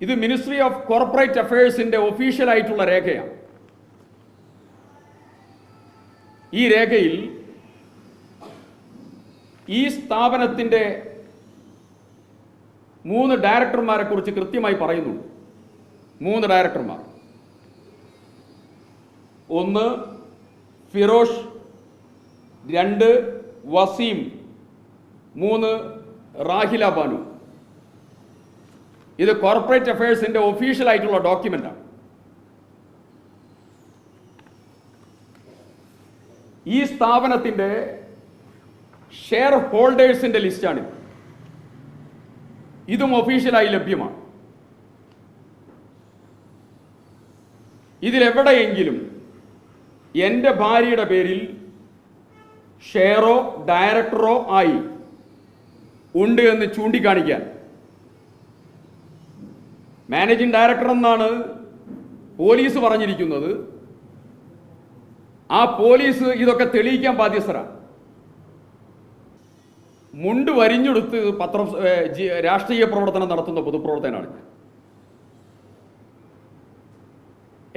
ഇത് ministry of corporate official ആയിട്ടുള്ള രേഖയാണ്. ഈ രേഖയിൽ ഈ സ്ഥാപനത്തിന്റെ മൂന്ന് ഡയറക്ടർമാരെ കുറിച്ച് കൃത്യമായി പറയുന്നുണ്ട്. മൂന്ന് ഡയറക്ടർമാർ. ഒന്ന് ഫിറോഷ് രണ്ട് വസീം മൂന്ന് റാഹില ബാനു. ഇത് കോർപ്പറേറ്റ് അഫയേഴ്സിന്റെ ഒഫീഷ്യൽ ആയിട്ടുള്ള ഡോക്യുമെന്റാണ് ഈ സ്ഥാപനത്തിന്റെ ഷെയർ ഹോൾഡേഴ്സിന്റെ ലിസ്റ്റാണിത് ഇതും. ഒഫീഷ്യലായി ലഭ്യമാണ്. ഇതിലെവിടെയെങ്കിലും എന്റെ ഭാര്യയുടെ പേരിൽ ഷെയറോ ഡയറക്ടറോ ആയി ഉണ്ട് എന്ന് ചൂണ്ടിക്കാണിക്കാൻ മാനേജിംഗ് ഡയറക്ടർ എന്നാണ് പോലീസ് പറഞ്ഞിരിക്കുന്നത്. ആ പോലീസ് ഇതൊക്കെ തെളിയിക്കാൻ ബാധ്യസ്ഥരാണ്. മുണ്ട് വരിഞ്ഞെടുത്ത് പത്രം രാഷ്ട്രീയ പ്രവർത്തനം നടത്തുന്ന പൊതുപ്രവർത്തകനാണ് ഞാൻ.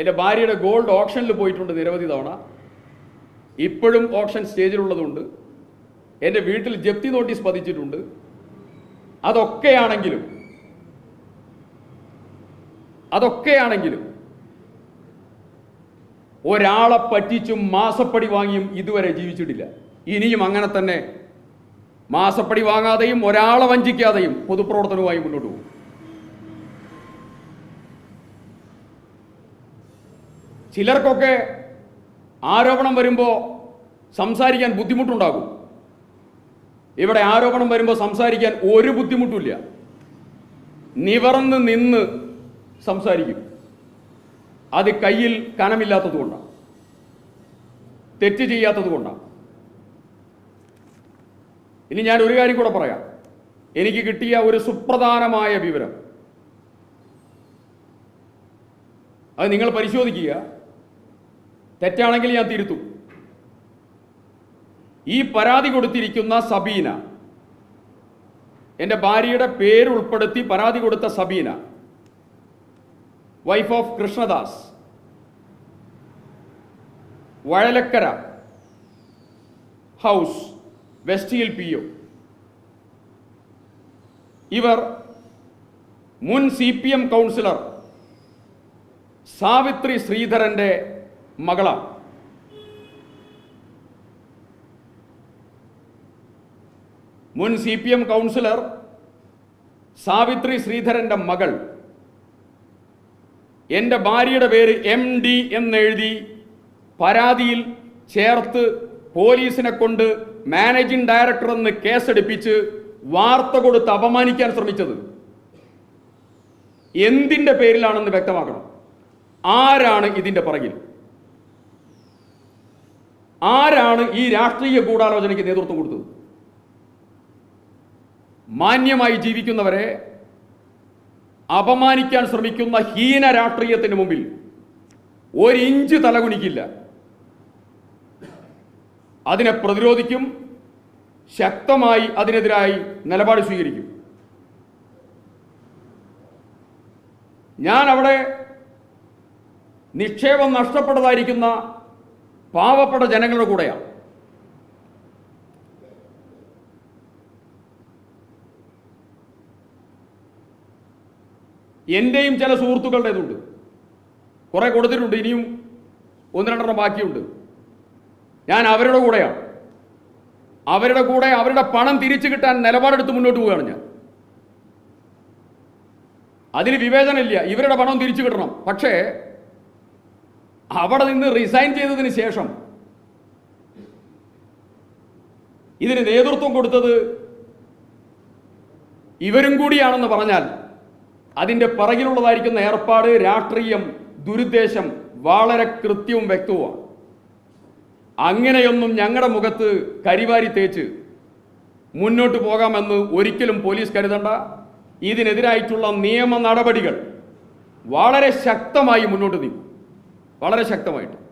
എന്റെ ഭാര്യയുടെ ഗോൾഡ് ഓപ്ഷനിൽ പോയിട്ടുണ്ട് നിരവധി തവണ. ഇപ്പോഴും ഓപ്ഷൻ സ്റ്റേജിലുള്ളതുണ്ട്. എന്റെ വീട്ടിൽ ജപ്തി നോട്ടീസ് പതിച്ചിട്ടുണ്ട്. അതൊക്കെയാണെങ്കിലും അതൊക്കെയാണെങ്കിലും ഒരാളെ പറ്റിച്ചും മാസപ്പടി വാങ്ങിയും ഇതുവരെ ജീവിച്ചിട്ടില്ല. ഇനിയും അങ്ങനെ തന്നെ മാസപ്പടി വാങ്ങാതെയും ഒരാളെ വഞ്ചിക്കാതെയും പൊതുപ്രവർത്തനവുമായി മുന്നോട്ട് പോകും. ചിലർക്കൊക്കെ ആരോപണം വരുമ്പോൾ സംസാരിക്കാൻ ബുദ്ധിമുട്ടുണ്ടാകും. ഇവിടെ ആരോപണം വരുമ്പോൾ സംസാരിക്കാൻ ഒരു ബുദ്ധിമുട്ടില്ല നിവർന്ന് നിന്ന് സംസാരിക്കും. അത് കയ്യിൽ കനമില്ലാത്തത് കൊണ്ടാണ്. തെറ്റ് ചെയ്യാത്തത് കൊണ്ടാണ്. ഇനി ഞാൻ ഒരു കാര്യം കൂടെ പറയാം. എനിക്ക് കിട്ടിയ ഒരു സുപ്രധാനമായ വിവരം. അത് നിങ്ങൾ പരിശോധിക്കുക. തെറ്റാണെങ്കിൽ ഞാൻ തിരുത്തും. ഈ പരാതി കൊടുത്തിരിക്കുന്ന സബീന എന്റെ ഭാര്യയുടെ പേരുൾപ്പെടുത്തി പരാതി കൊടുത്ത Sabeena wife of Krishnadas Vazhalakkara house west hill P O ഇവർ മുൻ C P M councillor Savithri ശ്രീധരന്റെ മകളാണ്. മുൻ C P M councillor Savithri ശ്രീധരന്റെ മകൾ എന്റെ ഭാര്യയുടെ പേര് എം ഡി എന്നെഴുതി പരാതിയിൽ ചേർത്ത് പോലീസിനെ കൊണ്ട് മാനേജിംഗ് ഡയറക്ടർ എന്ന് കേസെടുപ്പിച്ച് വാർത്ത കൊടുത്ത് അപമാനിക്കാൻ ശ്രമിച്ചത്. എന്തിന്റെ പേരിലാണെന്ന് വ്യക്തമാക്കണം. ആരാണ് ഇതിന്റെ പുറകിൽ? ആരാണ് ഈ രാഷ്ട്രീയ ഗൂഢാലോചനയ്ക്ക് നേതൃത്വം കൊടുത്തത്? മാന്യമായി ജീവിക്കുന്നവരെ അപമാനിക്കാൻ ശ്രമിക്കുന്ന ഹീന രാഷ്ട്രീയത്തിന് മുമ്പിൽ ഒരിഞ്ച് തലകുനിക്കില്ല. അതിനെ പ്രതിരോധിക്കും ശക്തമായി അതിനെതിരായി നിലപാട് സ്വീകരിക്കും. ഞാൻ അവിടെ നിക്ഷേപം നഷ്ടപ്പെട്ടതായിരിക്കുന്ന പാവപ്പെട്ട ജനങ്ങളുടെ കൂടെയാണ്. എന്റെയും ചില സുഹൃത്തുക്കളുടേതുണ്ട്. കുറെ കൊടുത്തിട്ടുണ്ട് ഇനിയും ഒന്ന് രണ്ടെണ്ണം ബാക്കിയുണ്ട്. ഞാൻ അവരുടെ കൂടെയാണ്. അവരുടെ കൂടെ അവരുടെ പണം തിരിച്ചു കിട്ടാൻ നിലപാടെടുത്ത് മുന്നോട്ട് പോവുകയാണ് ഞാൻ. അതിന് വിവേചനമില്ല ഇവരുടെ പണം തിരിച്ചു കിട്ടണം. പക്ഷേ അവിടെ നിന്ന് റിസൈൻ ചെയ്തതിന് ശേഷം ഇതിന് നേതൃത്വം കൊടുത്തത് ഇവരും കൂടിയാണെന്ന് പറഞ്ഞാൽ അതിന്റെ പിറകിലുള്ളതായിരിക്കുന്ന ഏർപ്പാട് രാഷ്ട്രീയം ദുരുദ്ദേശം വളരെ കൃത്യവും വ്യക്തവുമാണ്. അങ്ങനെയൊന്നും ഞങ്ങളുടെ മുഖത്ത് കരിവാരി തേച്ച് മുന്നോട്ട് പോകാമെന്ന് ഒരിക്കലും പോലീസ് കരുതണ്ട. ഇതിനെതിരായിട്ടുള്ള നിയമ നടപടികൾ വളരെ ശക്തമായി മുന്നോട്ട് നീങ്ങും. വളരെ ശക്തമായിട്ട്.